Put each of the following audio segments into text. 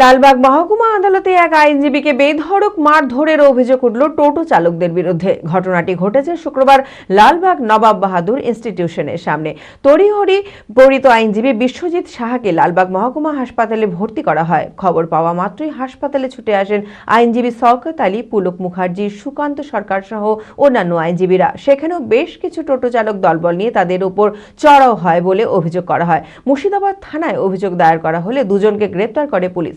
লালবাগ মহকুমা আদালতে এক আইনজীবীকে বেধড়ক মারধরের অভিযোগ উঠল টোটো চালকদের বিরুদ্ধে। ঘটনাটি ঘটেছে শুক্রবার লালবাগ নবাব বাহাদুর ইনস্টিটিউশনের সামনে। তড়িহড়ি পরিত আইনজীবী বিশ্বজিৎ সাহাকে লালবাগ মহকুমা হাসপাতালে ভর্তি করা হয়। খবর পাওয়া মাত্রই হাসপাতালে ছুটে আসেন আইনজীবী শওকত আলী, পুলক মুখার্জি, সুকান্ত সরকার সহ অন্যান্য আইনজীবীরা। সেখানেও বেশ কিছু টোটো চালক দলবল নিয়ে তাদের উপর চড়াও হয় বলে অভিযোগ করা হয়। মুর্শিদাবাদ থানায় অভিযোগ দায়ের করা হলে দুজনকে গ্রেপ্তার করে পুলিশ।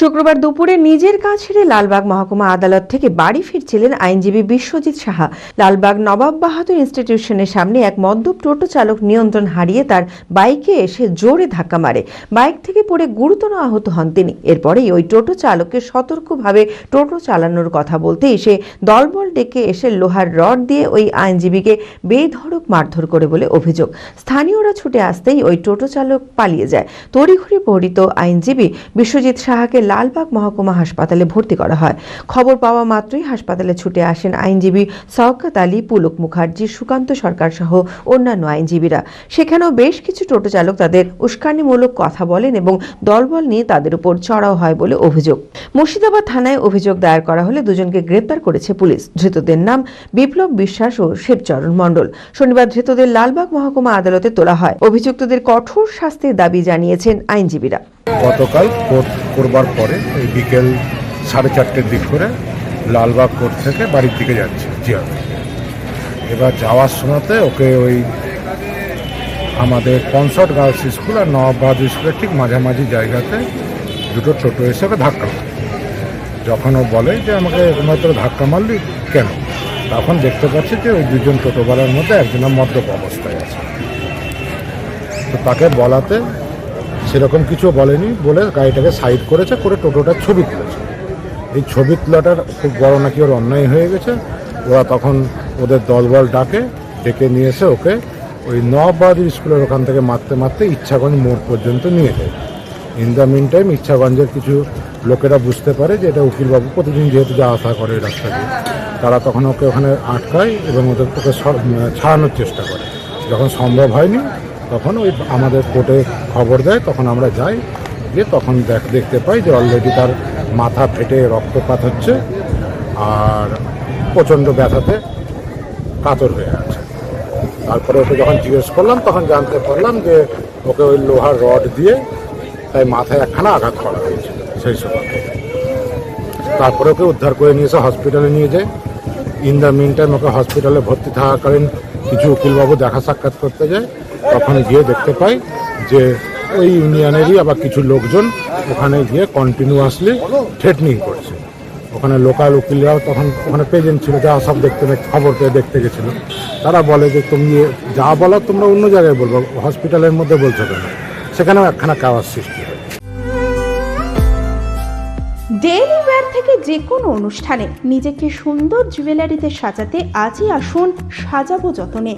শুক্রবার দুপুরে নিজের কাজ ছেড়ে লালবাগ মহকুমা আদালত থেকে বাড়ি ফিরছিলেন আইনজীবী বিশ্বজিৎ সাহা। লালবাগ নবাব বাহাদুর ইনস্টিটিউশনের সামনে এক মদ্যপ টোটো চালক নিয়ন্ত্রণ হারিয়ে তার বাইকে এসে জোরে ধাক্কা মারে। বাইক থেকে পড়ে গুরুতর আহত হন তিনি। এরপরেই ওই টোটো চালককে সতর্কভাবে টোটো চালানোর কথা বলতে এসে দলবল ডেকে এসে লোহার রড দিয়ে ওই আইনজীবীকে বেধড়ক মারধর করে বলে অভিযোগ। স্থানীয়রা ছুটে আসতেই ওই টোটো চালক পালিয়ে যায়। তড়িঘড়ি পরিত আইনজীবী বিশ্বজিৎ সাহাকে লালবাগ মহকুমা হাসপাতালে ভর্তি করা হয়। খবর পাওয়া মাত্রই হাসপাতালে ছুটে আসেন আইনজীবী শওকত আলী, পুলক মুখার্জি, সুকান্ত সরকার সহ অন্যান্য আইনজীবীরা। সেখানেও বেশ কিছু টোটো চালক তাদের উস্কানিমূলক কথা বলেন এবং দলবল নিয়ে তাদের উপর চড়াও হয় বলে অভিযোগ। মুর্শিদাবাদ থানায় অভিযোগ দায়ের করা হলে দুজনকে গ্রেপ্তার করেছে পুলিশ। ধৃতদের নাম বিপ্লব বিশ্বাস ও শিবচরণ মণ্ডল। শনিবার ধৃতদের লালবাগ মহকুমা আদালতে তোলা হয়। অভিযুক্তদের কঠোর শাস্তির দাবি জানিয়েছেন আইনজীবীরা। গতকাল কোর্ট করবার পরে ওই বিকেল সাড়ে চারটের দিক করে লালবাগ কোর্ট থেকে বাড়ির দিকে যাচ্ছে জিয়ার এবার যাওয়ার সময়তে ওকে ওই আমাদের কনসার্ট গার্লস স্কুল আর নবাব বাহাদুর স্কুলের ঠিক মাঝামাঝি জায়গাতে দুটো টোটো এসে ওকে ধাক্কা যখন ও বলে যে, আমাকে একমাত্র ধাক্কা মারলি কেন? তখন দেখতে পাচ্ছি যে, ওই দুজন টোটোওয়ালার মধ্যে একজনের মদ্যপ অবস্থায় আছে। তো তাকে বলাতে সেরকম কিছু বলেনি বলে গাড়িটাকে সাইড করেছে, করে টোটোটার ছবি তুলেছে। এই ছবি তোলাটার খুব বড় নাকি ওর অন্যায় হয়ে গেছে। ওরা তখন ওদের দলবল ডাকে, ডেকে নিয়ে এসে ওকে ওই নবাবাদী স্কুলের ওখান থেকে মারতে মারতে ইচ্ছাগঞ্জ মোড় পর্যন্ত নিয়ে যায়। ইন দ্য মিন টাইম ইচ্ছাগঞ্জের কিছু লোকেরা বুঝতে পারে যে এটা উকিলবাবু প্রতিদিন যেহেতু যা আসা করে রাস্তা দিয়ে। তারা তখন ওকে ওখানে আটকায় এবং ওদের ওকে ছাড়ানোর চেষ্টা করে। যখন সম্ভব হয়নি তখন ওই আমাদের কোর্টে খবর দেয়, তখন আমরা যাই, গিয়ে তখন দেখ- দেখতে পাই যে অলরেডি তার মাথা ফেটে রক্তপাত হচ্ছে আর প্রচণ্ড ব্যথাতে কাতর হয়ে আছে। তারপরে ওকে যখন জিজ্ঞেস করলাম, তখন জানতে পারলাম যে ওকে ওই লোহার রড দিয়ে তাই মাথায় একখানা আঘাত করা হয়েছিল সেই সময়। তারপরে ওকে উদ্ধার করে নিয়ে এসে হসপিটালে নিয়ে যায়। ইন দ্য মিন টাইম ওকে হসপিটালে ভর্তি থাকাকালীন কিছু উকিলবাবু দেখা সাক্ষাৎ করতে যায়, তখন গিয়ে দেখতে পাই যে ওই ইউনিয়নেরই আবার কিছু লোকজন ওখানে গিয়ে কন্টিনিউয়াসলি থ্রেটনিং করছে। ওখানে লোকাল উকিলরাও তখন ওখানে প্রেজেন্ট ছিল যারা সব দেখতে খবর পেয়ে দেখতে গেছিল। তারা বলে যে, তুমি যা বলো তোমরা অন্য জায়গায় বলব, হসপিটালের মধ্যে বলছো কেন? সেখানেও একখানা কাওয়ার সৃষ্টি হয়। ডেইলি ওয়্যার থেকে যে কোনো অনুষ্ঠানে নিজেকে সুন্দর জুয়েলারিতে সাজাতে আজই আসুন সাজাবো যতনে।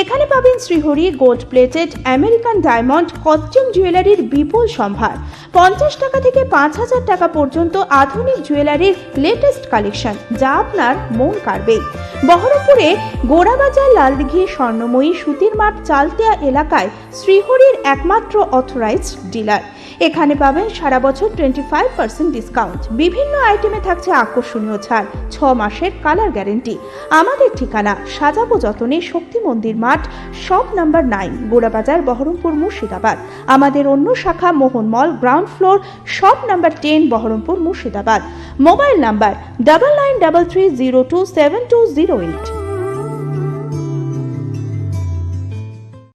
এখানে পাবেন Shrihari gold plated American diamond costume জুয়েলারির বিপুল সম্ভার। পঞ্চাশ টাকা থেকে পাঁচ হাজার টাকা পর্যন্ত আধুনিক জুয়েলারির লেটেস্ট কালেকশন যা আপনার মন কাড়বেই বহরমপুরে গোড়াবাজার লালদিঘি স্বর্ণময়ী সুতির মাঠ চালতিয়া এলাকায় শ্রীহরির একমাত্র অথরাইজড ডিলার এখানে পাবেন সারা বছর টোয়েন্টি ফাইভ পার্সেন্ট ডিসকাউন্ট বিভিন্ন আইটেমে থাকছে আকর্ষণীয় ছাড়, ছ মাসের কালার গ্যারেন্টি আমাদের ঠিকানা সাজাবো যতনে শক্তি মন্দির মাঠ shop number nine Gorabazar, Berhampore, Murshidabad. আমাদের অন্য শাখা Mohan mall ground floor shop number ten Berhampore, Murshidabad. Mobile number double nine double three zero two seven two zero eight